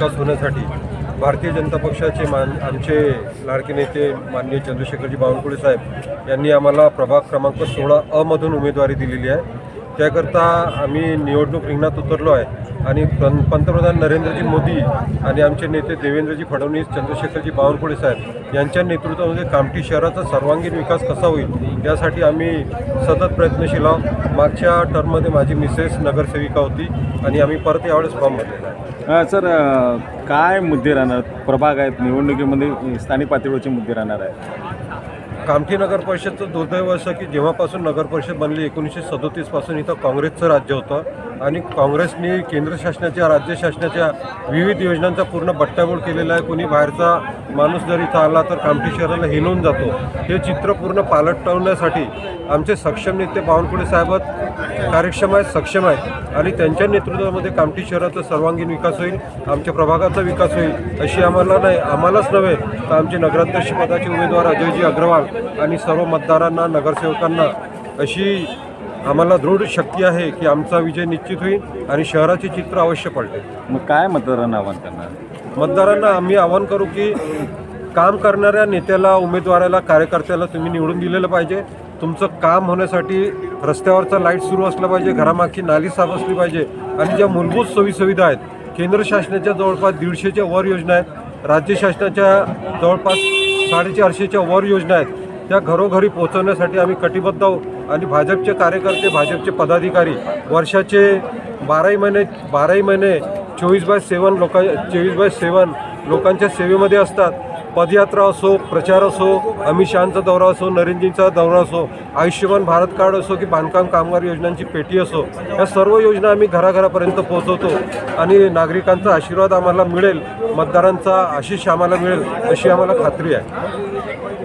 विकास होण्यासाठी भारतीय जनता पक्षाचे मान आमचे लाडके नेते माननीय चंद्रशेखरजी बावनकुळे साहेब यांनी आम्हाला प्रभाग क्रमांक सोळा अमधून उमेदवारी दिलेली आहे. त्याकरता आम्ही निवडणूक रिंगणात उतरलो आहे. आणि पं पंतप्रधान नरेंद्रजी मोदी आणि आमचे नेते देवेंद्रजी फडणवीस चंद्रशेखरजी बावनकुळे साहेब यांच्या नेतृत्वामध्ये कामठी शहराचा सर्वांगीण विकास कसा होईल यासाठी आम्ही सतत प्रयत्नशील आहोत. मागच्या टर्ममध्ये माझी मिसेस नगरसेविका होती आणि आम्ही परत यावेळेस फॉर्म भरलेला आहे. सर काय मुद्दे राहणार? प्रभाग आहेत निवडणुकीमध्ये स्थानिक पातळीवरचे मुद्दे राहणार आहेत. कामठी नगर परिषदचं दुर्दैव असं की जेव्हापासून नगर परिषद बनली एकोणीसशे सदोतीसपासून इथं काँग्रेसचं राज्य होतं आणि काँग्रेसने केंद्र शासनाच्या राज्य शासनाच्या विविध योजनांचा पूर्ण बट्ट्याबोळ केलेला आहे. कोणी बाहेरचा माणूस जर इथं आला तर कामठी शहराला हिनवून जातो. हे चित्र पूर्ण पालटवण्यासाठी आमचे सक्षम नेते बावनकुळे साहेब कार्यक्षम आहेत सक्षम आहेत. आणि त्यांच्या नेतृत्वामध्ये कामठी शहराचा सर्वांगीण विकास होईल आमच्या प्रभागाचा विकास होईल अशी आम्हाला नाही आम्हालाच नव्हे तर आमचे नगराध्यक्ष पदाचे उमेदवार अजयजी अग्रवाल आणि सर्व मतदारांना नगरसेवकांना अशी आम्हाला दृढ शक्ती आहे की आमचा विजय निश्चित होईल आणि शहराचे चित्र अवश्य पडते. मग काय मतदारांना आव्हान करणार? मतदारांना आम्ही आवाहन करू की काम करणाऱ्या नेत्याला उमेदवाराला कार्यकर्त्याला तुम्ही निवडून दिलेलं पाहिजे. तुमचं काम होण्यासाठी रस्त्यावरचा लाइट सुरू असला पाहिजे घरामागची नाली साफ असली पाहिजे आणि ज्या मूलभूत सोयीसुविधा आहेत केंद्र शासनाच्या जवळपास दीडशेच्या वर योजना आहेत राज्य शासनाच्या जवळपास साडेचारशेच्या वर योजना आहेत त्या घरोघरी पोहोचवण्यासाठी आम्ही कटिबद्ध आहोत. आणि भाजपचे कार्यकर्ते भाजपचे पदाधिकारी वर्षाचे बाराही महिने बाराही महिने चोवीस बाय सेवन लोका चोवीस बाय सेवन लोकांच्या सेवेमध्ये असतात. पदयात्रा असो प्रचार असो अमित शहाचा दौरा असो नरेंद्रजींचा दौरा असो आयुष्यमान भारत कार्ड असो की बांधकाम कामगार योजनांची पेटी असो या सर्व योजना आम्ही घराघरापर्यंत पोहोचवतो. आणि नागरिकांचा आशीर्वाद आम्हाला मिळेल मतदारांचा आशिष आम्हाला मिळेल अशी आम्हाला खात्री आहे.